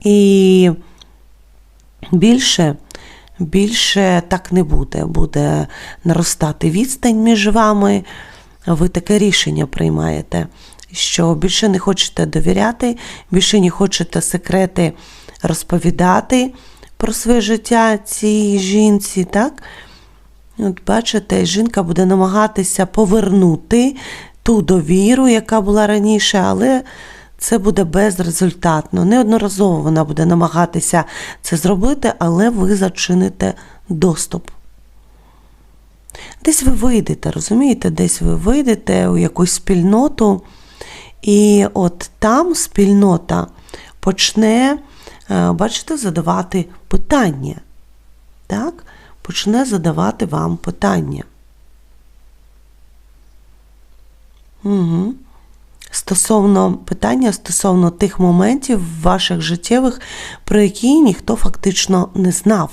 І більше, більше так не буде. Буде наростати відстань між вами. Ви таке рішення приймаєте, що більше не хочете довіряти, більше не хочете секрети розповідати про своє життя цій жінці, так? От бачите, жінка буде намагатися повернути ту довіру, яка була раніше, але це буде безрезультатно. Неодноразово вона буде намагатися це зробити, але ви зачините доступ. Десь ви вийдете, розумієте, десь ви вийдете у якусь спільноту, і от там спільнота почне, е, бачите, задавати питання. Так? Почне задавати вам питання. Угу. Стосовно питання стосовно тих моментів ваших життєвих, про які ніхто фактично не знав.